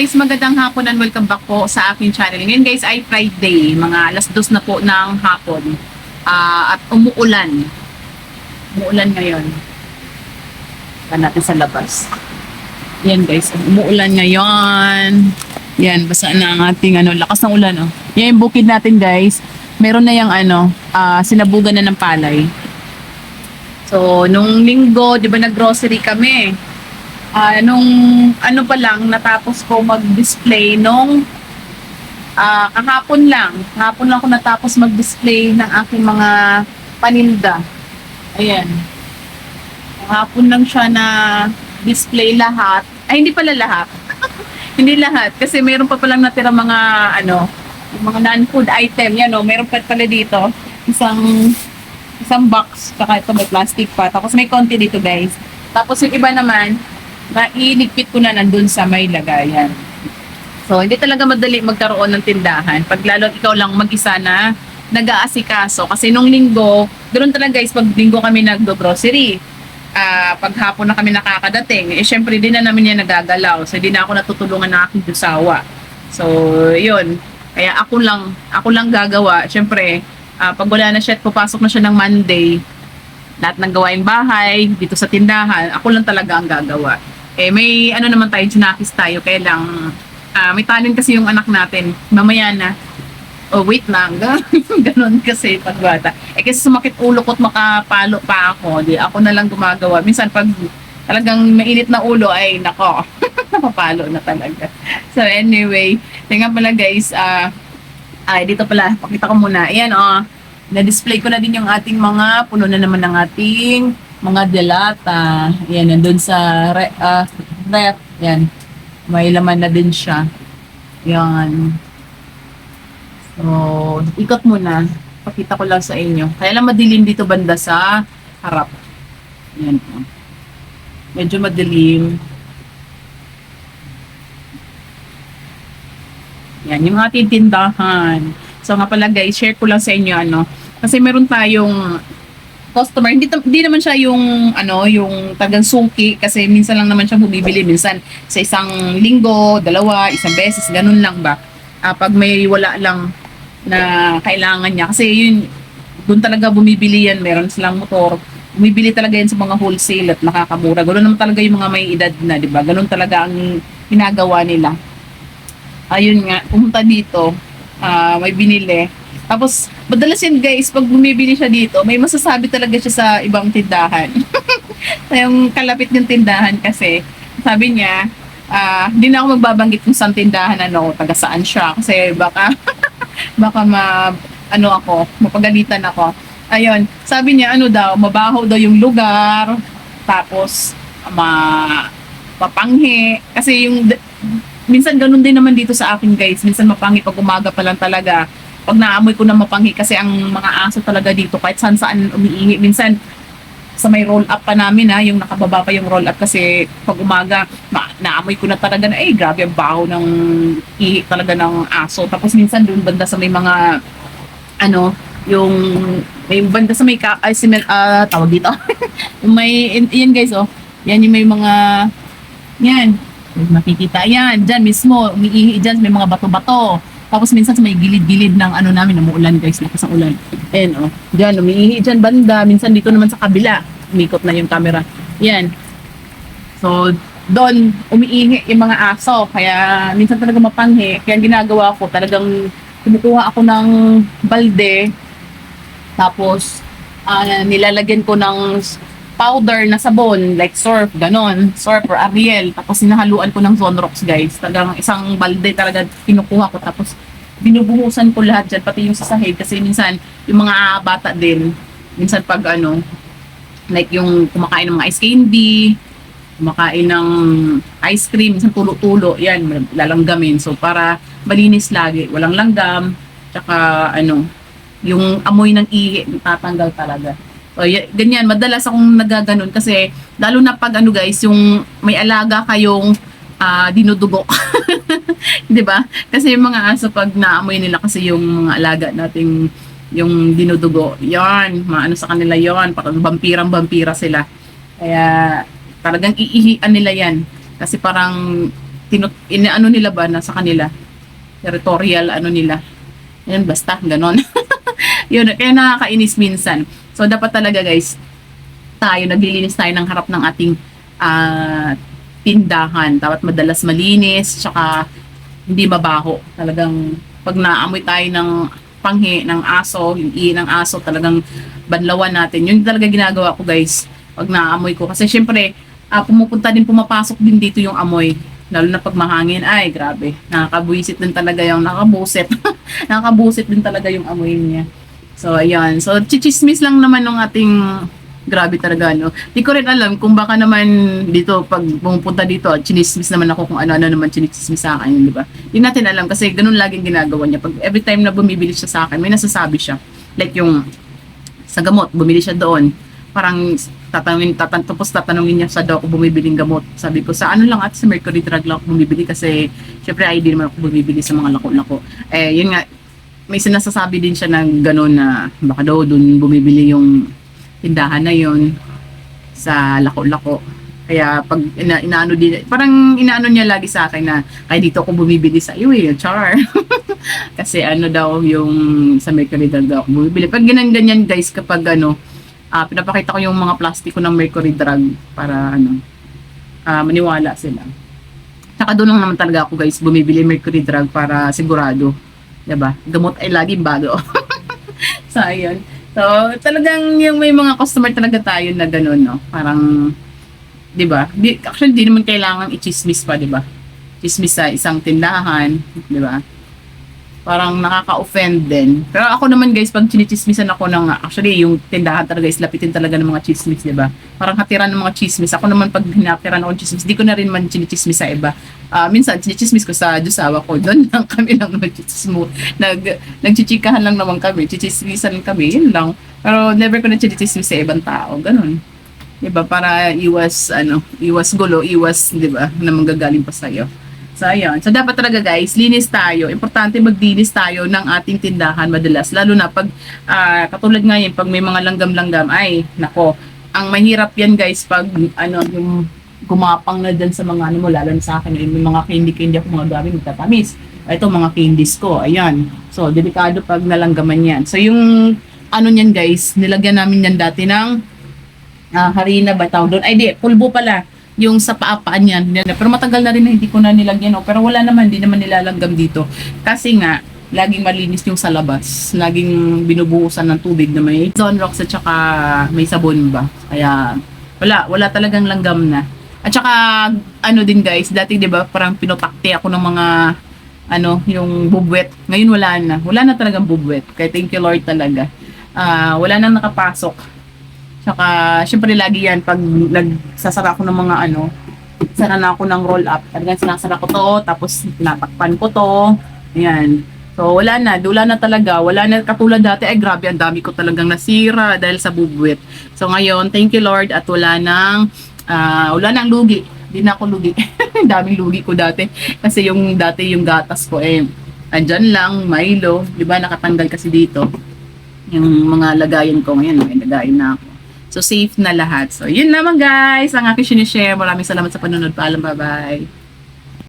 guys, magandang hapon and welcome back po sa aking channel. Ngayon guys ay Friday, mga alas dos na po ng hapon. Ah, at umuulan. Umuulan ngayon. Ba natin sa labas. Yan guys, umuulan ngayon. Yan, basa na ang ating ano, lakas ng ulan oh. Yan yung bukid natin guys. Meron na yung ano, ah, sinabugan na ng palay. So, nung linggo, di ba nag-grocery kami? Ah, nung ano pa lang, natapos ko mag-display nung ah, kahapon lang. Kahapon lang ako natapos mag-display ng aking mga paninda. Ayan. Kahapon lang siya na display lahat. Ay, hindi pala lahat. hindi lahat. Kasi mayroon pa palang natira mga ano, mga non-food item. Yan o, mayroon pa pala dito. Isang isang box. Saka ito may plastic pa. Tapos may konti dito guys. Tapos yung iba naman, mailigpit ko na nandun sa may lagayan. So, hindi talaga madali magkaroon ng tindahan. Pag lalo ikaw lang mag-isa na nag-aasikaso. Kasi nung linggo, ganoon talaga guys, pag linggo kami nag-grocery. Ah, pag hapon na kami nakakadating, eh syempre din na namin yan nagagalaw. So, hindi na ako natutulungan ng aking dusawa. So, yun. Kaya ako lang, ako lang gagawa. Syempre, ah, pag wala na siya at papasok na siya ng Monday, lahat ng gawain bahay, dito sa tindahan, ako lang talaga ang gagawa. Eh, may ano naman tayo, junakis tayo, kaya lang, ah, may talent kasi yung anak natin, mamaya na, oh wait lang, ganun kasi pag bata. Eh kasi sumakit ulo ko at makapalo pa ako, di ako na lang gumagawa. Minsan pag talagang mainit na ulo, ay nako, napapalo na talaga. So anyway, tingnan pala guys, ah, ay dito pala, pakita ko muna. Ayan oh, na-display ko na din yung ating mga, puno na naman ng ating mga delata. Ayan, nandun sa re, ah, rep. Ayan, may laman na din siya. Ayan. So, ikot muna. Pakita ko lang sa inyo. Kaya lang madilim dito banda sa harap. Ayan po. Medyo madilim. Yan, yung ating tindahan. So nga pala guys, share ko lang sa inyo ano. Kasi meron tayong customer, hindi, hindi naman siya yung ano, yung tagang suki kasi minsan lang naman siya bumibili, minsan sa isang linggo, dalawa, isang beses, ganun lang ba. Ah, pag may wala lang na kailangan niya kasi yun doon talaga bumibili yan, meron silang motor. Bumibili talaga yan sa mga wholesale at nakakamura. Ganun naman talaga yung mga may edad na, 'di ba? Ganun talaga ang ginagawa nila ayun nga, pumunta dito, ah, may binili. Tapos, madalas yan guys, pag bumibili siya dito, may masasabi talaga siya sa ibang tindahan. yung kalapit ng tindahan kasi, sabi niya, ah, hindi na ako magbabanggit kung saan tindahan, ano, taga saan siya. Kasi baka, baka ma, ano ako, mapagalitan ako. Ayun, sabi niya, ano daw, mabaho daw yung lugar, tapos, ma, mapanghi. Kasi yung, minsan ganun din naman dito sa akin guys. Minsan mapanghi pag umaga pa lang talaga. Pag naamoy ko na mapanghi kasi ang mga aso talaga dito kahit saan saan umiihi. Minsan sa may roll up pa namin ha, yung nakababa pa yung roll up kasi pag umaga ma- naamoy ko na talaga na eh grabe ang baho ng ihi talaga ng aso. Tapos minsan doon banda sa may mga ano yung may banda sa may ka, ay, cement, ah, tawag dito. may, yan guys, oh. Yan yung may mga, yan, makikita yan, dyan mismo, umiihi dyan, may mga bato-bato. Tapos minsan sa may gilid-gilid ng ano namin, umuulan guys, lakas ng ulan. Ayan oh, dyan, umiihi dyan banda, minsan dito naman sa kabila, umikot na yung camera. Yan. So, doon, umiihi yung mga aso, kaya minsan talaga mapanghi. Kaya ang ginagawa ko, talagang kumukuha ako ng balde, tapos ah, nilalagyan ko ng powder na sabon, like surf, ganon, surf or Ariel. Tapos sinahaluan ko ng Zonrox, guys. Talagang isang balde talaga kinukuha ko. Tapos binubuhusan ko lahat dyan, pati yung sa sahig. Kasi minsan, yung mga bata din, minsan pag ano, like yung kumakain ng mga ice candy, kumakain ng ice cream, minsan tulo-tulo, yan, lalanggamin. So, para malinis lagi, walang langgam, tsaka ano, yung amoy ng ihi, tatanggal talaga. So, y- ganyan, madalas akong nagaganon kasi lalo na pag ano guys, yung may alaga kayong ah, dinudugo. 'Di ba? Kasi yung mga aso pag naamoy nila kasi yung mga alaga nating yung dinudugo, yan, maano sa kanila yon, parang vampirang-vampira sila. Kaya talagang iihian nila yan. Kasi parang tinut, inaano nila ba na sa kanila territorial ano nila yun basta ganon yun kaya nakakainis minsan so dapat talaga guys tayo naglilinis tayo ng harap ng ating ah, tindahan. Dapat madalas malinis tsaka hindi mabaho. Talagang pag naamoy tayo ng panghi ng aso yung ihi ng aso talagang banlawan natin. Yun talaga ginagawa ko guys pag naamoy ko. Kasi syempre ah, pumupunta din pumapasok din dito yung amoy. Lalo na pag mahangin ay grabe. Nakakabuisit din talaga yung nakabusit nakakabusit din talaga yung amoy niya so ayan. So chichismis lang naman ng ating grabe talaga no? Di ko rin alam kung baka naman dito pag pumupunta dito chinismis naman ako kung ano-ano naman chinismis sa akin di ba? Hindi natin alam kasi ganun laging ginagawa niya. Pag every time na bumibili siya sa akin may nasasabi siya. Like yung sa gamot bumili siya doon. Parang tatanungin tatan tapos tatanungin niya sa daw ako bumibiling gamot? Sabi ko sa ano lang at sa Mercury Drug lang ako bumibili kasi syempre ay di naman ako bumibili sa mga lako-lako. Eh yun nga may sinasasabi din siya ng gano'n na baka daw doon bumibili yung tindahan na yun sa lako-lako kaya pag ina, inaano din parang inaano niya lagi sa akin na kaya dito ako bumibili sa iyo eh char kasi ano daw yung sa Mercury Drug daw ako bumibili pag ganyan ganyan guys kapag ano ah, pinapakita ko yung mga plastiko ng mercury drug para ano ah, maniwala sila. Saka doon lang naman talaga ako guys bumibili mercury drug para sigurado. 'Di ba? Gamot ay laging bago. so ayun. So talagang yung may mga customer talaga tayo na gano'n no. Parang 'di ba? Actually di naman kailangan i-chismis pa, 'di ba? Chismis sa isang tindahan, 'di ba? Parang nakaka-offend din. Pero ako naman guys, pag chinichismisan ako ng, actually yung tindahan talaga is lapitin talaga ng mga chismis, di ba? Parang hatiran ng mga chismis. Ako naman pag hinatiran ako ng chismis, di ko na rin man chinichismis sa iba. Ah, minsan, chinichismis ko sa Diyosawa ko. Doon lang kami lang nagchismo. Nag, nagchichikahan lang naman kami. Chichismisan kami, yun lang. Pero never ko na chinichismis sa ibang tao. Ganun. Di ba? Para iwas, ano, iwas gulo, iwas, di ba, na manggagaling pa sa'yo. So, ayun. So, dapat talaga guys, linis tayo. Importante maglinis tayo ng ating tindahan madalas. Lalo na pag, ah, katulad ngayon, pag may mga langgam-langgam, ay, nako, ang mahirap yan guys pag, ano, yung gumapang na dyan sa mga, ano mo, lalo sa akin, yung mga candy-candy ako mga gamit, magtatamis. Ito, mga candies ko. Ayan. So, delikado pag nalanggaman yan. So, yung, ano niyan guys, nilagyan namin yan dati ng, ah, harina ba tawag doon? Ay, di, pulbo pala yung sa paapaan yan. Pero matagal na rin na hindi ko na nilagyan. Oh. Pero wala naman, hindi naman nilalanggam dito. Kasi nga, laging malinis yung sa labas. Laging binubuhusan ng tubig na may Zonrox at saka may sabon ba. Kaya wala, wala talagang langgam na. At saka ano din guys, dati 'di ba parang pinotakte ako ng mga ano, yung bubwet. Ngayon wala na. Wala na talagang bubwet. Kaya thank you Lord talaga. Ah, wala nang nakapasok. Tsaka, syempre lagi yan, pag nagsasara ko ng mga ano, sara na ako ng roll up. Talagang sinasara ko to, tapos tinatakpan ko to. Ayan. So, wala na. Wala na talaga. Wala na katulad dati. Ay, grabe, ang dami ko talagang nasira dahil sa bubwit. So, ngayon, thank you Lord at wala nang, ah, wala nang lugi. Hindi na ako lugi. Daming lugi ko dati. Kasi yung dati yung gatas ko eh, andyan lang, Milo. Di ba, nakatanggal kasi dito. Yung mga lagayan ko ngayon, may lagayan na ako. So, safe na lahat. So, yun naman guys, ang aking sinishare. Maraming salamat sa panonood. Paalam, bye-bye.